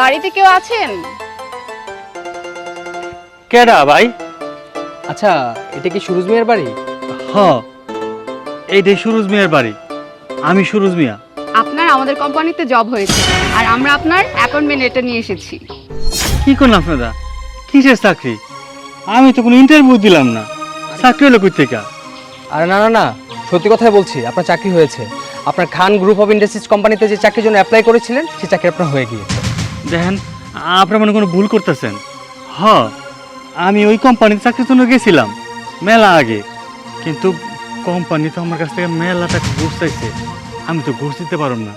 বাড়িতে কেউ আছেন? কেডা ভাই? আচ্ছা এটা কি সুরজ মিয়ার বাড়ি? হ এইটাই সুরজ মিয়ার বাড়ি। আমি সুরজ মিয়া। আপনার আমাদের কোম্পানিতে জব হয়েছে আর আমরা আপনার অ্যাপয়েন্টমেন্ট লেটার নিয়ে এসেছি। কি করলাম আপনারা? কিসের চাকরি? আমি তো কোনো ইন্টারভিউ দিলাম না। চাকরি হলো কই থেকে আরে না না না সত্যি কথাই বলছি আপনার চাকরি হয়েছে। আপনার খান গ্রুপ অফ ইন্ডাস্ট্রিজ কোম্পানিতে যে চাকরির জন্য অ্যাপ্লাই করেছিলেন সেই চাকরি আপনার হয়ে গিয়েছে। দেখেন আপনার মনে কোনো ভুল করতেছেন? হ আমি ওই কোম্পানিতে চাকরির জন্য গেছিলাম মেলা আগে। কিন্তু কোম্পানি তো আমার কাছ থেকে মেলা টাকা ঘুষ চাইছে। আমি তো ঘুষ দিতে পারব না।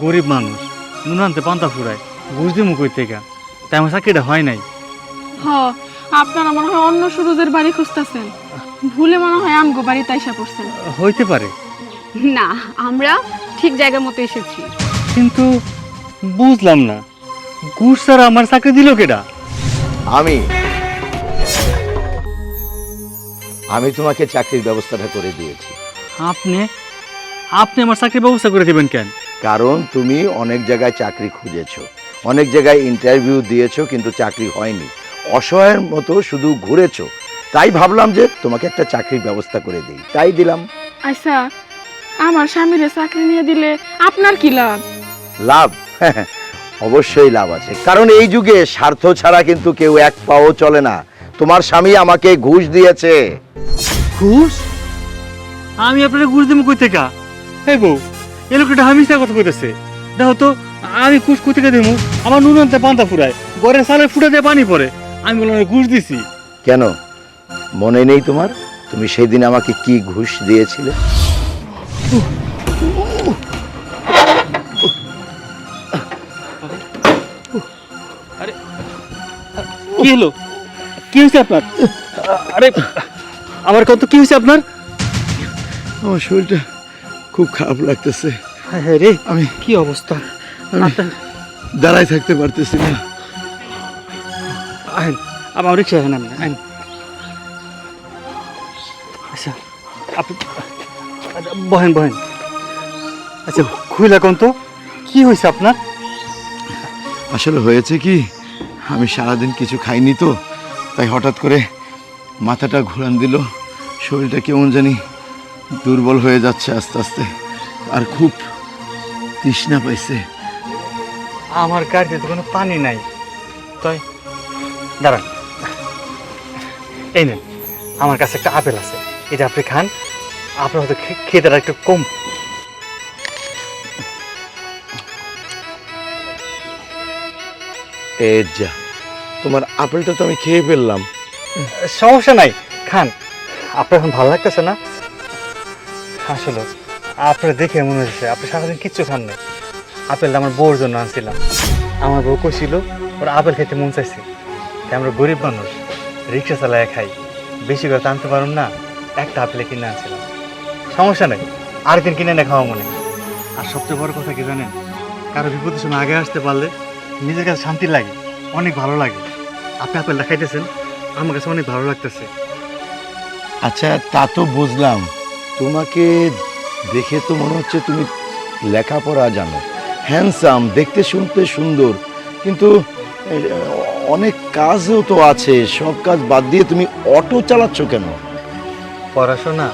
গরিব মানুষ নুন আনতে পান্তা ফুরায় ঘুষ দিমু কই থেকে? তাই আমার চাকরিটা হয় নাই। হ আপনারা মনে হয় অন্য সুরজের বাড়ি খুঁজতেছেন। ভুলে মনে হয় আমগো বাড়িতে আইসা পড়ছেন। হইতে পারে। না আমরা ঠিক জায়গা মতো এসেছি। কিন্তু বুঝলাম না। ঘুষ স্যার আমার চাকরি দিল কেডা? আমি আমি তোমাকে চাকরির ব্যবস্থাটা করে দিয়েছি। আপনি আপনি আমার চাকরির ব্যবস্থা করে দেবেন কেন? কারণ তুমি অনেক জায়গায় চাকরি খুঁজেছো অনেক জায়গায় ইন্টারভিউ দিয়েছ কিন্তু চাকরি হয়নি। অসহায়ের মতো শুধু ঘুরেছো। তাই ভাবলাম যে তোমাকে একটা চাকরির ব্যবস্থা করে দিই। তাই দিলাম। আচ্ছা আমার স্বামীরে চাকরি নিয়ে দিলে আপনার কি লাভ? লাভ? অবশ্যই লাভ আছে। কারণ এই যুগে স্বার্থ ছাড়া কিন্তু কেউ এক পাও চলে না। তোমার স্বামী আমাকে ঘুষ দিয়েছে। ঘুষ? আমি আপনার ঘুষ দেবো কই থেকে? এই বউ এ লোকটা হামিসা কথা কইতেছে। দেখো তো আমি ঘুষ কই থেকে দেবো আমার নুন আনতে পান্তা ফুরায় ঘরে সালে ফুটে দিয়ে পানি পড়ে। আমি বললাম ঘুষ দিছি। কেন? মনে নেই তোমার? তুমি সেই দিন আমাকে কি ঘুষ দিয়েছিলে? কি হলো? কি হয়েছে আপনার? আরে আমার কত কি হয়েছে আপনার? আমার শরীরটা খুব খারাপ লাগতেছে। হ্যাঁ রে আমি কি অবস্থা? দাঁড়ায় থাকতে পারতেছি না। আইন আমার রিক্সা আইন আচ্ছা আপনি আচ্ছা, বহেন বহেন। আচ্ছা খুইলা কোন তো কি হয়েছে আপনার? আসলে হয়েছে কি? আমি সারাদিন কিছু খাইনি তো, তাই হঠাৎ করে মাথাটা ঘোরান দিল। শরীরটা কেমন জানি দুর্বল হয়ে যাচ্ছে আস্তে আস্তে, আর খুব তৃষ্ণা পাইছে। আমার গাড়িতে তো কোনো পানি নাই। তাই, দাঁড়ান। এই নেন, আমার কাছে একটা আপেল আছে। এটা আপনি খান, আপনার হয়তো খেতেটা একটু কম। এ তোমার আপেলটা তো আমি খেয়ে ফেললাম। সমস্যা নাই, খান। আপনার এখন ভালো লাগতেছে না? আসলে, আপনার দেখে মনে হচ্ছে, আপনি সারাদিন কিচ্ছু খান না আপেলটা আমার বউর জন্য আনছিলাম। আমার বউ কইছিল ওর আপেল খেতে মন চাইছে। আমরা গরিব মানুষ, রিক্সা চালায় খাই। বেশি করে তো আনতে পারুম না, একটা আপেলে কিনে আনছিলাম। সমস্যা নেই, আরেকদিন কিনে এনে খাওয়া মনে আর সবচেয়ে বড় কথা কি জানেন? কারও বিপদের সময় আগে আসতে পারলে নিজের কাছে শান্তি লাগে অনেক ভালো লাগে। আপনি আপেলটা খাইতেছেন আমার কাছে অনেক ভালো লাগতেছে। আচ্ছা তা তো বুঝলাম। তোমাকে দেখে তো মনে হচ্ছে তুমি লেখাপড়া জানো। হ্যান্ডসাম দেখতে শুনতে সুন্দর কিন্তু অনেক কাজও তো আছে সব কাজ বাদ দিয়ে তুমি অটো চালাচ্ছ কেন? পড়াশোনা?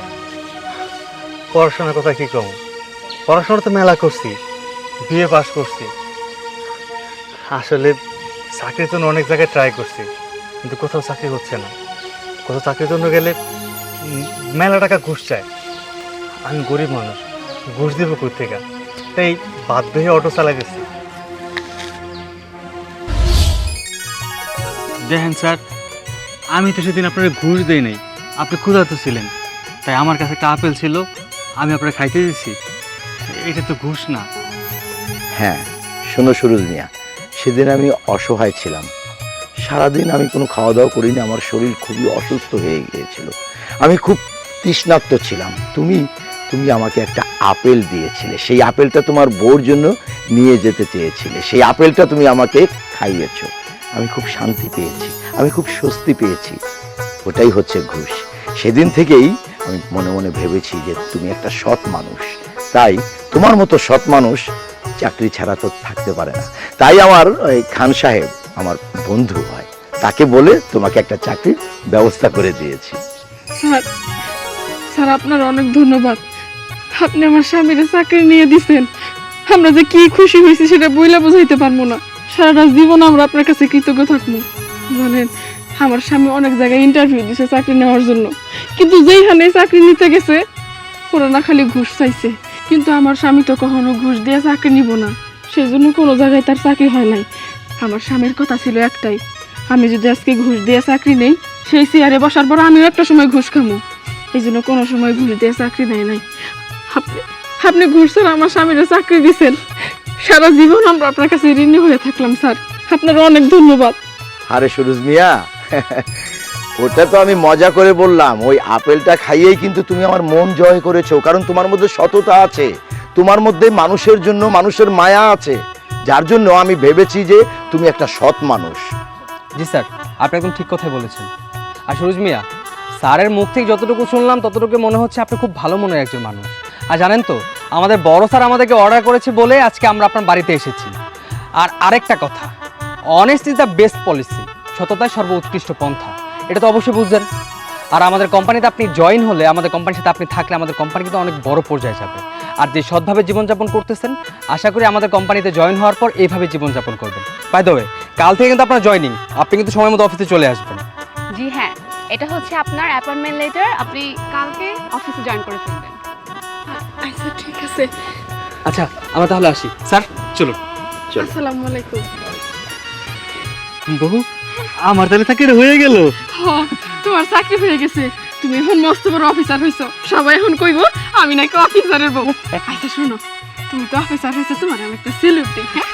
পড়াশোনার কথা কি কম? পড়াশোনা তো মেলা করছি বিএ পাস করছি। আসলে চাকরির জন্য অনেক জায়গায় ট্রাই করছি কিন্তু কোথাও চাকরি হচ্ছে না। কোথাও চাকরির জন্য গেলে মেলা টাকা ঘুষ চায়। আমি গরিব মানুষ ঘুষ দিব থেকে তাই বাধ্য হয়ে অটো চালা গেছি দেখেন স্যার আমি তো সেদিন আপনার ঘুষ দেই নাই। আপনি ক্ষুধার্ত ছিলেন তাই আমার কাছে একটা আপেল ছিল আমি আপনার খাইতে দিয়েছি এটা তো ঘুষ না। হ্যাঁ শোনো সুরজ মিয়া সেদিন আমি অসহায় ছিলাম। সারাদিন আমি কোনো খাওয়া দাওয়া করিনি, আমার শরীর খুবই অসুস্থ হয়ে গিয়েছিল। আমি খুব তৃষ্ণার্ত ছিলাম। তুমি তুমি আমাকে একটা আপেল দিয়েছিলে। সেই আপেলটা তোমার বউর জন্য নিয়ে যেতে চেয়েছিলে। সেই আপেলটা তুমি আমাকে খাইয়েছো। আমি খুব শান্তি পেয়েছি, আমি খুব স্বস্তি পেয়েছি। ওটাই হচ্ছে ঘুষ। সেদিন থেকেই আমি মনে মনে ভেবেছি যে তুমি একটা সৎ মানুষ। তাই তোমার মতো সৎ মানুষ চাকরি ছাড়া তো থাকতে পারে না। তাই আমার ওই খান সাহেব, আমার বন্ধু হয় তাকে বলে তোমাকে একটা চাকরির ব্যবস্থা করে দিয়েছি। স্যার স্যার, আপনার অনেক ধন্যবাদ। আপনি আমার স্বামীর চাকরি নিয়ে দিছেন। আমরা যে কি খুশি হয়েছি সেটা বইলা বোঝাইতে পারব না। সারাটা জীবন আমরা আপনার কাছে কৃতজ্ঞ থাকব। জানেন, আমার স্বামী অনেক জায়গায় ইন্টারভিউ দিছে চাকরি নেওয়ার জন্য। কিন্তু যেইখানে চাকরি নিতে গেছে, ওরা না খালি ঘুষ চাইছে। কিন্তু আমার স্বামী তো কখনো ঘুষ দিয়ে চাকরি নিব না। সেই জন্য কোনো জায়গায় তার চাকরি হয় নাই। আমার স্বামীর কথা ছিল একটাই, আমি যদি আজকে ঘুষ দিয়ে চাকরি নেই, সেই চেয়ারে বসার পর আমিও একটা সময় ঘুষ খামো। এই জন্য কোনো সময় ঘুষ দিয়ে চাকরি নেয় নাই। আপনি আপনি ঘুষ স্যার আমার স্বামীর চাকরি দিয়েছেন সারা জীবন আমরা আপনার কাছে ঋণী হয়ে থাকলাম, স্যার। আপনার অনেক ধন্যবাদ। আরে সুরজ মিয়া ওটা তো আমি মজা করে বললাম। ওই আপেলটা খাইয়েই কিন্তু তুমি আমার মন জয় করেছ, কারণ তোমার মধ্যে সততা আছে। তোমার মধ্যে মানুষের জন্য মানুষের মায়া আছে। যার জন্য আমি ভেবেছি যে তুমি একটা সৎ মানুষ। জি স্যার, আপনি একদম ঠিক কথাই বলেছেন। আর সুরজ মিয়া, স্যারের মুখ থেকে যতটুকু শুনলাম, ততটুকু মনে হচ্ছে আপনি খুব ভালো মনের একজন মানুষ। আর জানেন তো, আমাদের বড় স্যার আমাদেরকে অর্ডার করেছে বলে আজকে আমরা আপনার বাড়িতে এসেছি। আর আরেকটা কথা honest is the best policy সততাই সর্বোৎকৃষ্ট পন্থা। এটা তো অবশ্যই বুঝছেন। আর আমাদের কোম্পানিতে আপনি জয়েন হলে আমাদের কোম্পানির সাথে আপনি থাকলে আমাদের কোম্পানি কিন্তু অনেক বড় পর্যায়ে যাবে। আর যে সৎভাবে জীবনযাপন করতেছেন আশা করি আমাদের কোম্পানিতে জয়েন হওয়ার পর এইভাবে জীবনযাপন করবেন। বাই দ্য ওয়ে কাল থেকে কিন্তু আপনার জয়েনিং আপনি কিন্তু সময় মতো অফিসে চলে আসবেন। জি হ্যাঁ এটা হচ্ছে আপনার অ্যাপয়েন্টমেন্ট লেটার আপনি কালকে অফিসে জয়েন করে ফেলবেন। আচ্ছা ঠিক আছে। আচ্ছা আমরা তাহলে আসি। স্যার চলুন। চলো। আসসালামু আলাইকুম। বহু আমার তাহলে চাকরি হয়ে গেল। তোমার চাকরি হয়ে গেছে। তুমি এখন মস্ত বড় অফিসার হয়েছো সবাই এখন কইব, আমি নাকি অফিসারের বউ। আচ্ছা শোনো, তুমি তো অফিসার হয়েছে তোমার আমি একটা সেলুট দিই হ্যাঁ?